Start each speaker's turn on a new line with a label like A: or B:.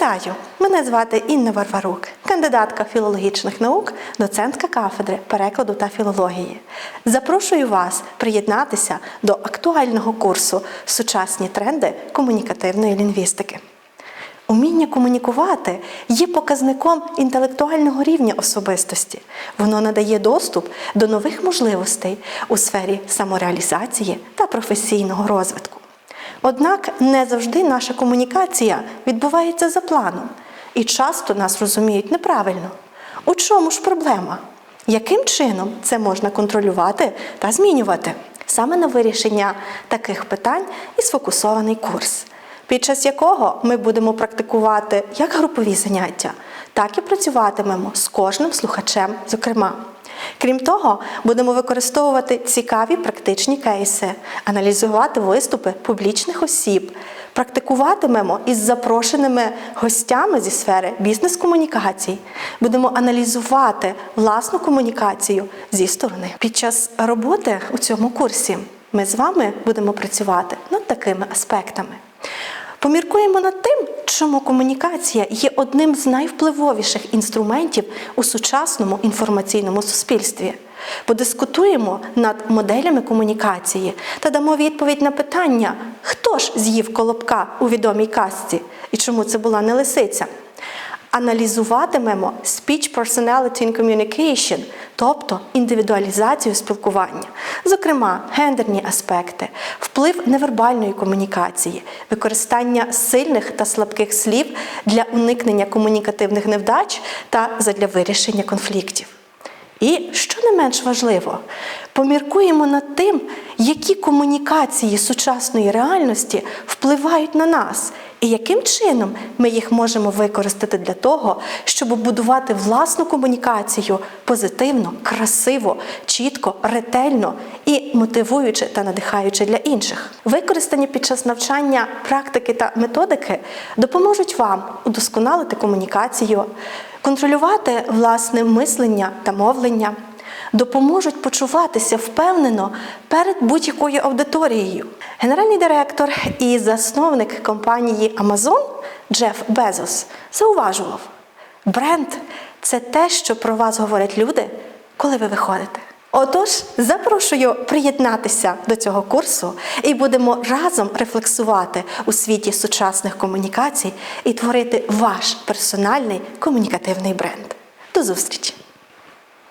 A: Вітаю! Мене звати Інна Варварук, кандидатка філологічних наук, доцентка кафедри перекладу та філології. Запрошую вас приєднатися до актуального курсу Сучасні тренди комунікативної лінгвістики. Уміння комунікувати є показником інтелектуального рівня особистості. Воно надає доступ до нових можливостей у сфері самореалізації та професійного розвитку. Однак не завжди наша комунікація відбувається за планом, і часто нас розуміють неправильно. У чому ж проблема? Яким чином це можна контролювати та змінювати? Саме на вирішення таких питань і сфокусований курс, під час якого ми будемо практикувати як групові заняття, так і працюватимемо з кожним слухачем, зокрема. Крім того, будемо використовувати цікаві практичні кейси, аналізувати виступи публічних осіб, практикуватимемо із запрошеними гостями зі сфери бізнес-комунікацій. Будемо аналізувати власну комунікацію зі сторони. Під час роботи у цьому курсі ми з вами будемо працювати над такими аспектами. Поміркуємо над тим, чому комунікація є одним з найвпливовіших інструментів у сучасному інформаційному суспільстві. Подискутуємо над моделями комунікації та дамо відповідь на питання, хто ж з'їв колобка у відомій казці і чому це була не лисиця. Аналізуватимемо speech personality and communication, тобто індивідуалізацію спілкування, зокрема, гендерні аспекти, вплив невербальної комунікації, використання сильних та слабких слів для уникнення комунікативних невдач та задля вирішення конфліктів. І що не менш важливо, поміркуємо над тим, які комунікації сучасної реальності впливають на нас, і яким чином ми їх можемо використати для того, щоб будувати власну комунікацію позитивно, красиво, чітко, ретельно і мотивуючи та надихаючи для інших. Використані під час навчання практики та методики допоможуть вам удосконалити комунікацію, контролювати власне мислення та мовлення, допоможуть почуватися впевнено перед будь-якою аудиторією. Генеральний директор і засновник компанії Amazon Джеф Безос зауважував: бренд це те, що про вас говорять люди, коли ви виходите. Отож, запрошую приєднатися до цього курсу і будемо разом рефлексувати у світі сучасних комунікацій і творити ваш персональний комунікативний бренд. До зустрічі!